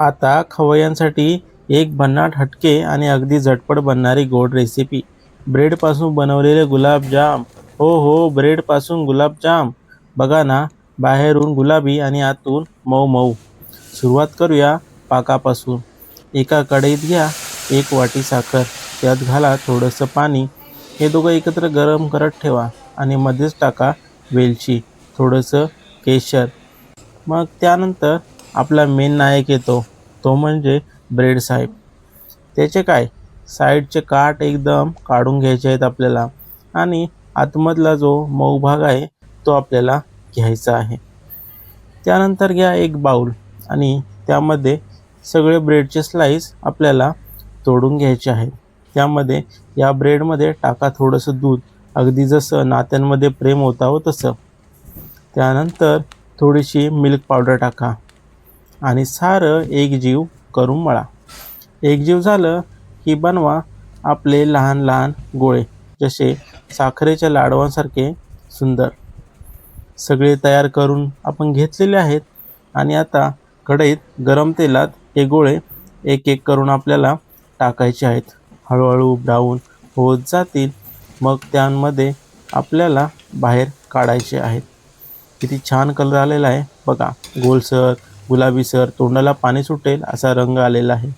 आता खवय्यांसाठी एक भन्नाट हटके आणि अगदी झटपट बनणारी गोड रेसिपी ब्रेडपासून बनवलेले गुलाबजाम. हो हो ब्रेडपासून गुलाबजाम. बघा ना बाहेरून गुलाबी आणि आतून मऊ मऊ. सुरुवात करूया पाकापासून. एका कढईत घ्या एक वाटी साखर. त्यात घाला थोडंसं पाणी. हे दोघं एकत्र गरम करत ठेवा आणि मध्येच टाका वेलची. थोडंसं केशर. मग त्यानंतर आपला मेन नायक येतो तो म्हणजे ब्रेड साहेब. त्याचे काय? साईडचे काठ एकदम काढून घ्यायचे आहेत आपल्याला आणि आतमधला जो मऊ भाग आहे तो आपल्याला घ्यायचा आहे. त्यानंतर घ्या एक बाऊल आणि त्यामध्ये सगळे ब्रेडचे स्लाईस आपल्याला तोडून घ्यायचे आहेत. त्यामध्ये या ब्रेडमध्ये टाका थोडंसं दूध. अगदी जसं नात्यांमध्ये प्रेम होता हो तसं. त्यानंतर थोडीशी मिल्क पावडर टाका. आणि सारं एकजीव करून मळा. एकजीव झालं की बनवा आपले लहान लहान गोळे जसे साखरेच्या लाडवांसारखे सुंदर. सगळे तयार करून आपण घेतलेले आहेत आणि आता कढईत गरम तेलात हे गोळे एक एक करून आपल्याला टाकायचे आहेत. हळूहळू ब्राऊन होत जातील मग त्यांमध्ये आपल्याला बाहेर काढायचे आहेत. किती छान कलर आलेला आहे. बघा गोलसर गुलाबीसर तोंडाला पाणी सुटेल असा रंग आलेला आहे.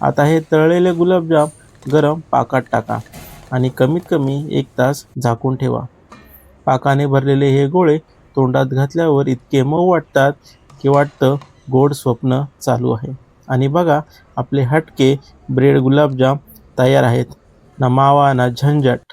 आता हे तळलेले गुलाबजाम गरम पाकात टाका आणि कमीत कमी एक तास झाकून ठेवा. पाकाने भरलेले हे गोळे तोंडात घातल्यावर इतके मऊ वाटतात की वाटतं गोड स्वप्न चालू आहे. आणि बघा आपले हटके ब्रेड गुलाबजाम तयार आहेत. ना मावा ना झंझट.